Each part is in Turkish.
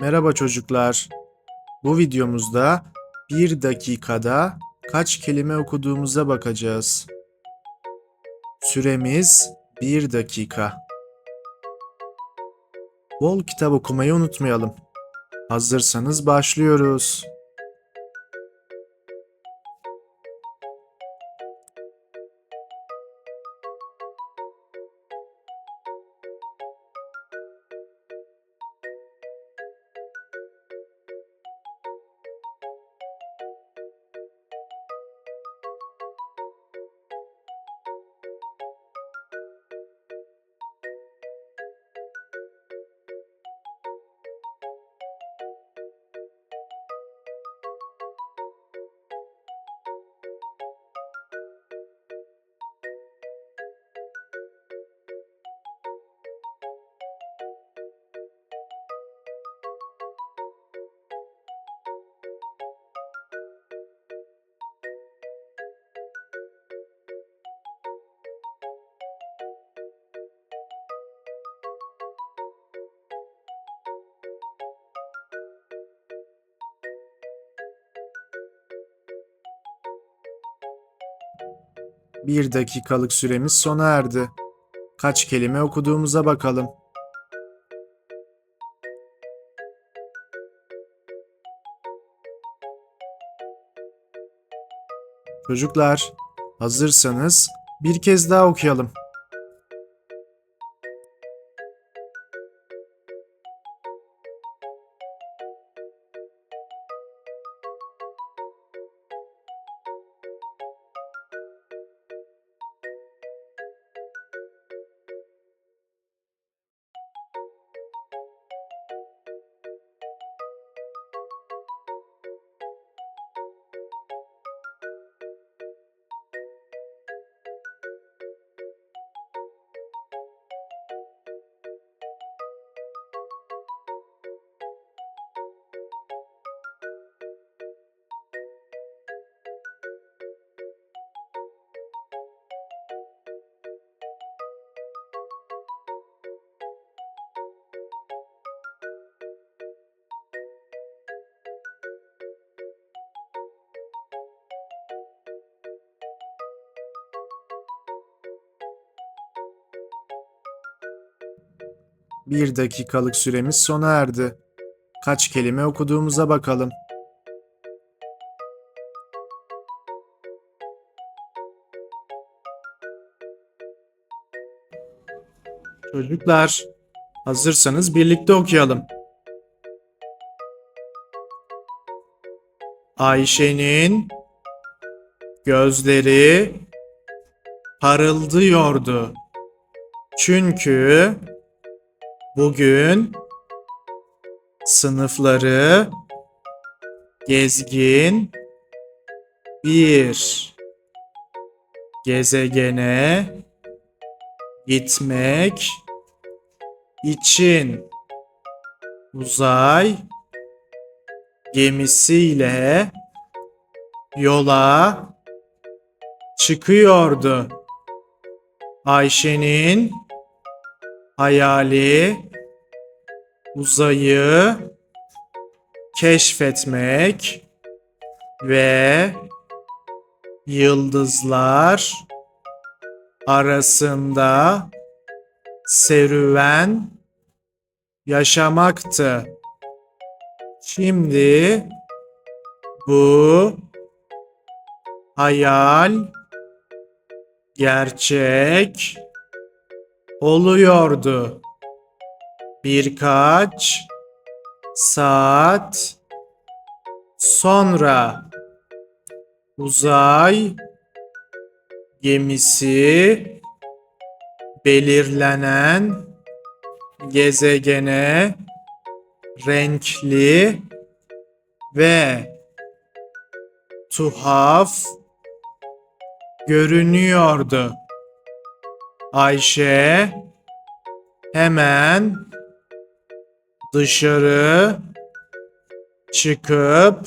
Merhaba çocuklar. Bu videomuzda bir dakikada kaç kelime okuduğumuza bakacağız. Süremiz bir dakika. Bol kitap okumayı unutmayalım. Hazırsanız başlıyoruz. Bir dakikalık süremiz sona erdi. Kaç kelime okuduğumuza bakalım. Çocuklar, hazırsanız bir kez daha okuyalım. Bir dakikalık süremiz sona erdi. Kaç kelime okuduğumuza bakalım. Çocuklar, hazırsanız birlikte okuyalım. Ayşe'nin gözleri parıldıyordu. Çünkü Bugün sınıfları gezgin bir gezegene gitmek için uzay gemisiyle yola çıkıyordu. Ayşe'nin hayali uzayı keşfetmek ve yıldızlar arasında serüven yaşamaktı. Şimdi bu hayal gerçek oluyordu. Birkaç saat sonra uzay gemisi belirlenen gezegene renkli ve tuhaf görünüyordu. Ayşe hemen dışarı çıkıp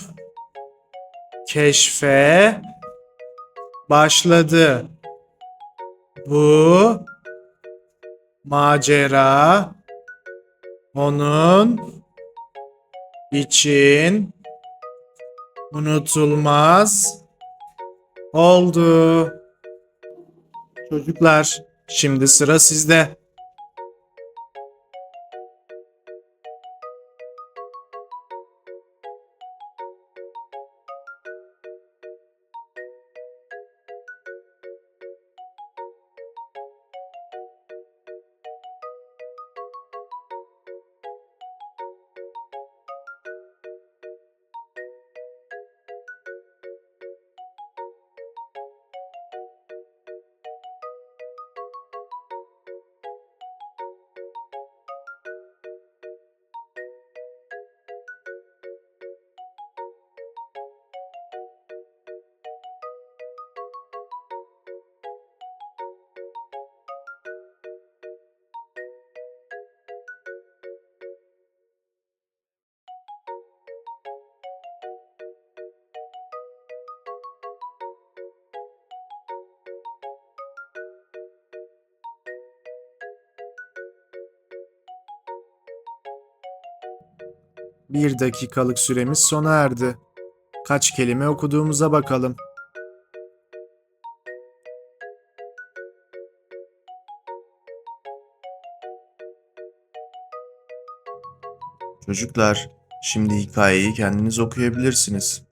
keşfe başladı. Bu macera onun için unutulmaz oldu. Çocuklar, şimdi sıra sizde. Bir dakikalık süremiz sona erdi. Kaç kelime okuduğumuza bakalım. Çocuklar, şimdi hikayeyi kendiniz okuyabilirsiniz.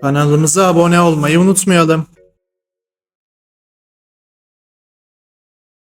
Kanalımıza abone olmayı unutmayalım.